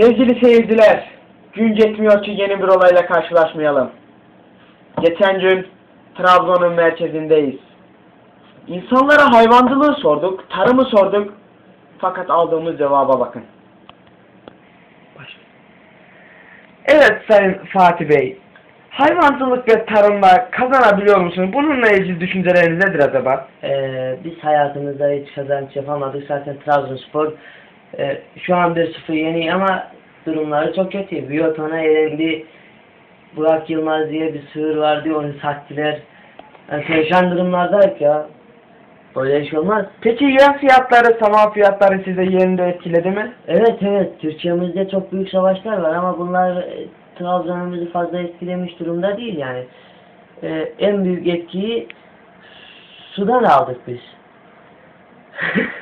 Sevgili seyirciler, gün geçmiyor ki yeni bir olayla karşılaşmayalım. Geçen gün Trabzon'un merkezindeyiz. İnsanlara hayvancılığı sorduk, tarımı sorduk. Fakat aldığımız cevaba bakın. Evet Sayın Fatih Bey. Hayvancılık ve tarımda kazanabiliyor musunuz? Bununla ilgili düşünceleriniz nedir acaba? Ee, biz hayatımızda hiç kazanç yapamadık. Zaten Trabzonspor e, şu an 1-0 yeni ama durumları çok kötü. Biyoton'a elendi. Burak Yılmaz diye bir sığır vardı. Onu sattılar. Yani perişan durumlardayız ya. Böyle iş olmaz. Peki yem fiyatları, saman fiyatları size yerinde etkiledi mi? Evet evet. Türkiye'mizde çok büyük savaşlar var ama bunlar e, Trabzon'umuzu fazla etkilemiş durumda değil yani. E, en büyük etkiyi sudan aldık biz.